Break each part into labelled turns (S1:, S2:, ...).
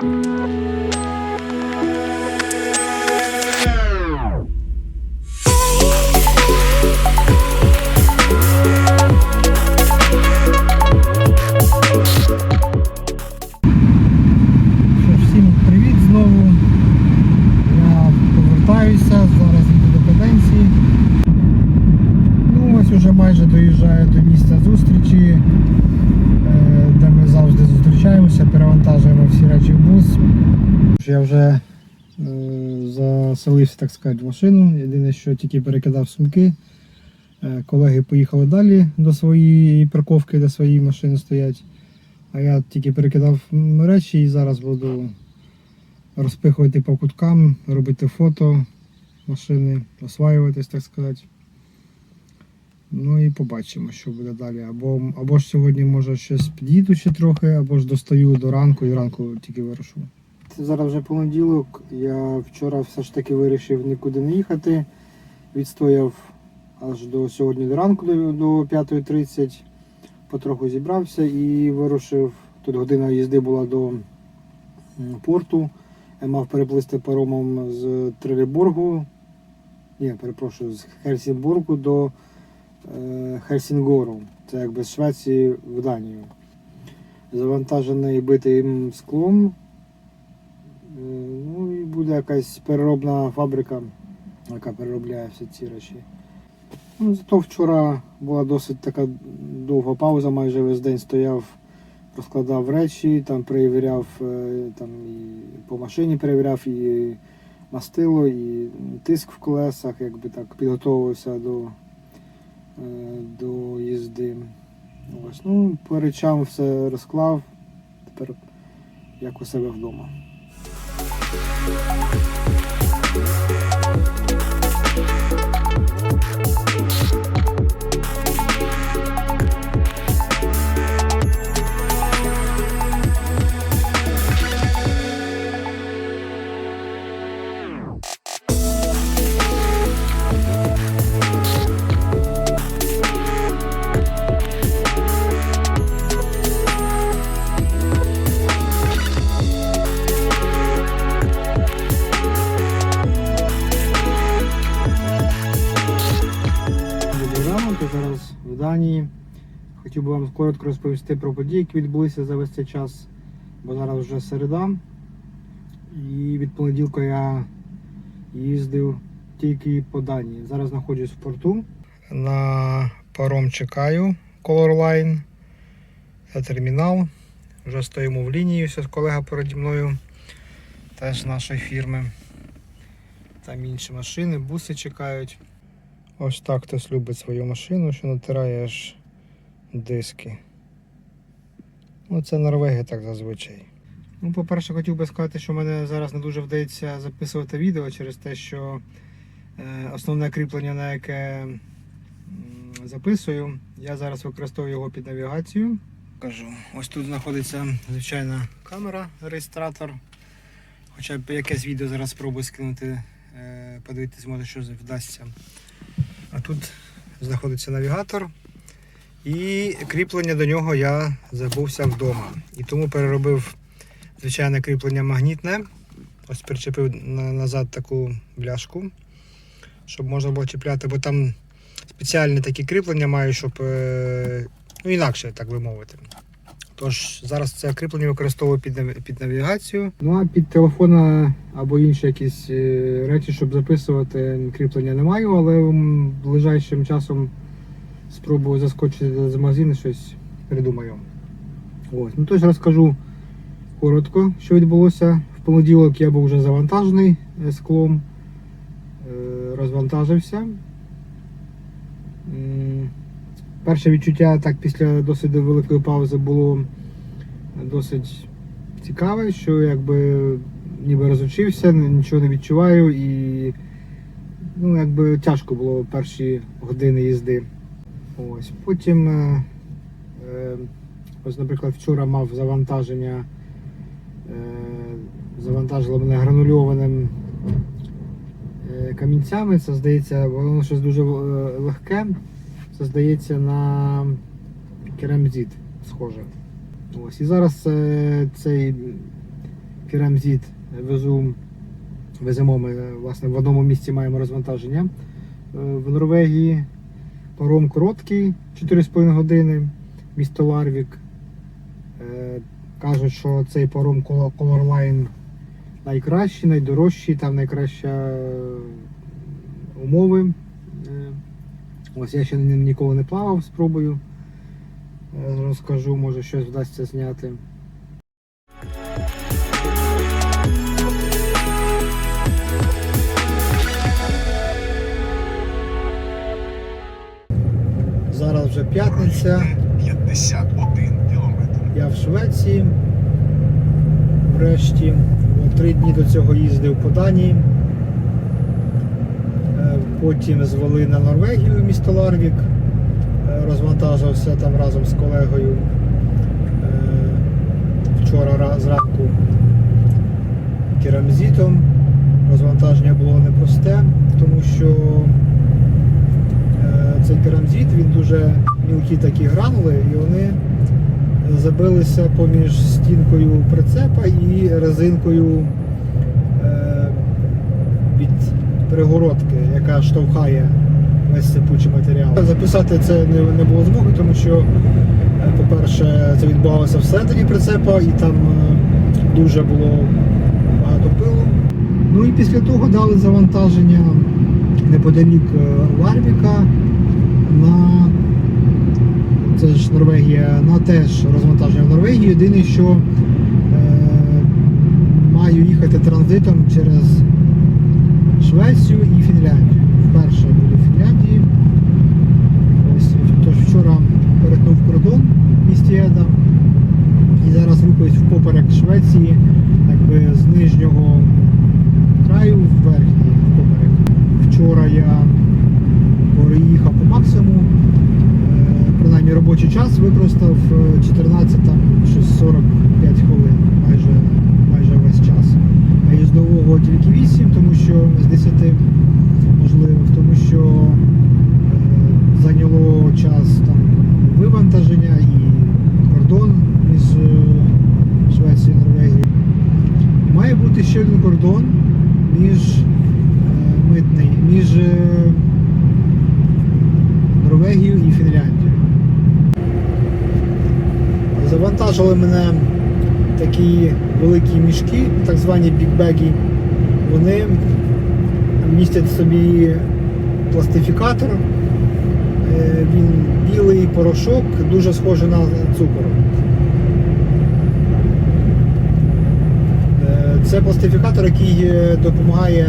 S1: Thank you. Я вже заселився, так сказати, в машину. Єдине, що тільки перекидав сумки. Е, Колеги поїхали далі до своєї парковки, де свої машини стоять. А я тільки перекидав речі і зараз буду розпихувати по куткам, робити фото машини, осваюватись, так сказати. Ну і побачимо, що буде далі. Або, або ж сьогодні може щось під'їду ще трохи, або ж достаю до ранку і ранку тільки вирушу. Це зараз вже понеділок. Я вчора все ж таки вирішив нікуди не їхати. Відстояв аж до сьогодні до ранку до, до 5.30 потроху зібрався і вирушив. Тут година їзди була до порту. Я мав переплисти паромом з Трелеборгу. Ні, перепрошую, з Хельсінбургу до е, Хельсінгору. Це якби з Швеції в Данію. Завантажений битим склом. Ну і буде якась переробна фабрика, яка переробляє всі ці речі. Ну, зато вчора була досить така довга пауза, майже весь день стояв, розкладав речі, там перевіряв е, там, і по машині перевіряв і мастило, і тиск в колесах, якби так підготовився до, е, до їзди. Ось, ну, по речам все розклав. Тепер як у себе вдома. Thank you. Данії. Хотів би вам коротко розповісти про події, які відбулися за весь цей час, бо зараз вже середа. І від понеділка я їздив тільки по Данії. Зараз знаходжусь в порту. На паром чекаю Color Line. Це термінал. Вже стоїмо в лінії, ось колега переді мною. Теж з нашої фірми. Там інші машини, буси чекають. Ось так хтось любить свою машину, що натирає аж диски. Ну, це Норвегія так зазвичай. Ну, по-перше, хотів би сказати, що мене зараз не дуже вдається записувати відео через те, що е, основне кріплення, на яке записую, я зараз використовую його під навігацію. Кажу, ось тут знаходиться звичайна камера, реєстратор. Хоча б якесь відео зараз спробую скинути, е, подивитись, може, що вдасться. А тут знаходиться навігатор. І кріплення до нього я забувся вдома. І тому переробив звичайне кріплення магнітне. Ось причепив назад таку бляшку, щоб можна було чіпляти, бо там спеціальні такі кріплення маю, щоб е, ну, інакше, так би мовити. Тож зараз це кріплення використовую під, під навігацію. Ну а під телефона або інші якісь е, речі, щоб записувати, кріплення не маю, але ближайшим часом спробую заскочити з магазину, щось придумаю. Ось. Ну тож розкажу коротко, що відбулося. В понеділок я був вже завантажений е, склом, е, розвантажився. Перше відчуття так після досить великої паузи було досить цікаве, що якби ніби розучився, нічого не відчуваю і ну, якби тяжко було перші години їзди. Ось. Потім, е, ось, наприклад, вчора мав завантаження, е, завантажило мене гранульованим е, камінцями. Це здається, воно щось дуже е, легке. Це здається на керамзит схоже. Ось. І зараз е, цей керамзит везу, веземо ми власне в одному місці маємо розвантаження е, в Норвегії. Паром короткий 4,5 години, місто Ларвік. Е, Кажуть, що цей паром Color- Colorline найкращий, найдорожчий, там найкраща е, умови. Ось я ще ним ніколи не плавав, спробую. Е, Розкажу, може щось вдасться зняти. Зараз вже п'ятниця.
S2: 51 кілометр.
S1: Я в Швеції. Врешті. Три дні до цього їздив по Данії. Потім звели на Норвегію місто Ларвік. Е, Розвантажився там разом з колегою. Е, Вчора зранку керамзитом. Розвантаження було непросте, тому що е, цей керамзит він дуже мілкі такі гранули, і вони забилися поміж стінкою прицепа і резинкою е, від перегородки, яка штовхає весь сипучий матеріал. Записати це не, було змоги, тому що, е, по-перше, це відбувалося всередині прицепа і там е, дуже було багато пилу. Ну і після того дали завантаження неподалік е, Ларвіка на це ж Норвегія, на теж розвантаження в Норвегію. Єдине, що е, маю їхати транзитом через Швецію і Фінляндію. Вперше буду в Фінляндії. Ось, тож вчора перетнув кордон в місті Еда і зараз рухаюсь впоперек Швеції, якби з нижнього краю в верхній впоперек. Вчора я переїхав по максимуму. Е, принаймні робочий час використав е, 14 там, щось 45 хвилин, майже, майже весь час. А їздового тільки 8, тому що з 10 можливих, тому що е, зайняло час там вивантаження і кордон між е, Швецією і Норвегією. Має бути ще один кордон між е, митний, між е, Норвегією і Фінляндією. Завантажили мене такі великі мішки, так звані бікбеги. Вони містять собі пластифікатор. Е, Він білий порошок, дуже схожий на цукор. Е, Це пластифікатор, який е, допомагає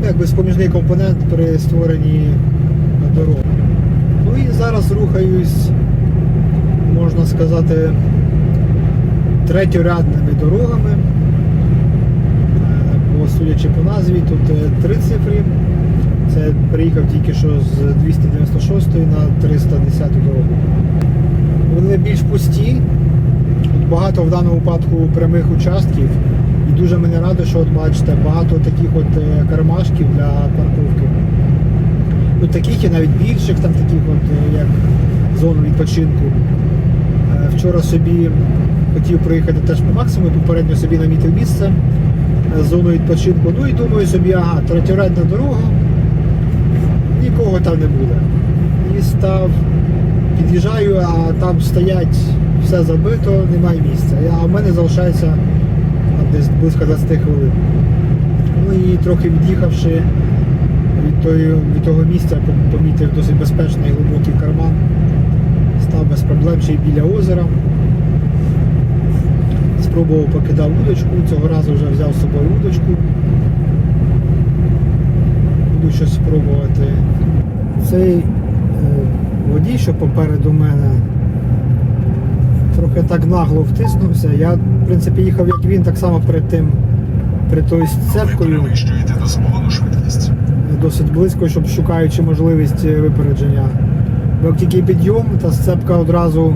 S1: ну, якби споміжний компонент при створенні дорог. Ну і зараз рухаюсь, можна сказати, третьорядними дорогами. Судячи по назві, тут е, три цифри. Це приїхав тільки що з 296 на 310 дорогу. Вони більш пусті. Багато в даному випадку прямих участків. І дуже мене радо, що от бачите, багато таких от е, кармашків для парковки. Ну, таких і навіть більших, там таких от, е, як зону відпочинку. Вчора собі хотів проїхати теж по максимуму, попередньо собі намітив місце зону відпочинку. Ну і думаю собі, ага, третьоредна дорога, нікого там не буде. І став, під'їжджаю, а там стоять, все забито, немає місця. А в мене залишається десь близько 20 хвилин. Ну і трохи від'їхавши від, тої, від того місця, помітив досить безпечний глибокий карман. Став без проблем ще й біля озера. Спробував покидав удочку, цього разу вже взяв з собою удочку. Буду щось спробувати. Цей е, водій, що попереду мене, трохи так нагло втиснувся. Я, в принципі, їхав як він, так само перед тим, перед тою
S2: швидкість.
S1: досить близько, щоб шукаючи можливість випередження. Бо як тільки підйом, та сцепка одразу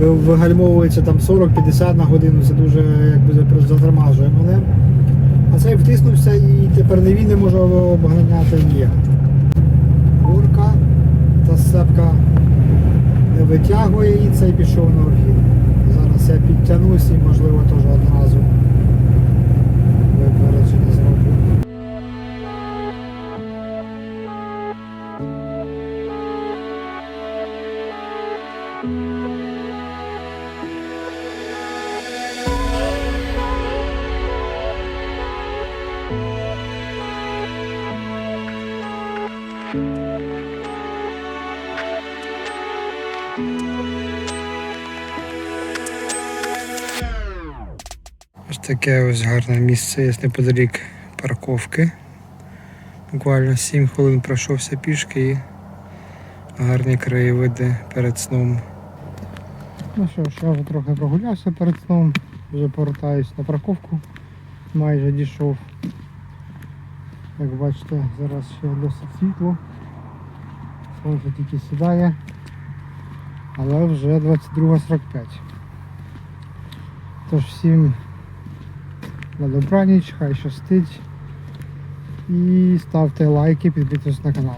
S1: вигальмовується там 40-50 на годину, це дуже якби затормажує мене. А цей втиснувся і тепер не він не може обганяти ніяк. Горка та сцепка не витягує і цей пішов на обхід. Зараз я підтягнусь і можливо теж одразу випередження зроблю. thank you таке ось гарне місце є неподалік парковки. Буквально 7 хвилин пройшовся пішки і гарні краєвиди перед сном. Ну що ж, я вже трохи прогулявся перед сном, вже повертаюсь на парковку, майже дійшов. Як бачите, зараз ще досить світло. Сонце тільки сідає, але вже 22.45. Тож всім на добраніч, хай щастить. І ставте лайки, підписуйтесь на канал.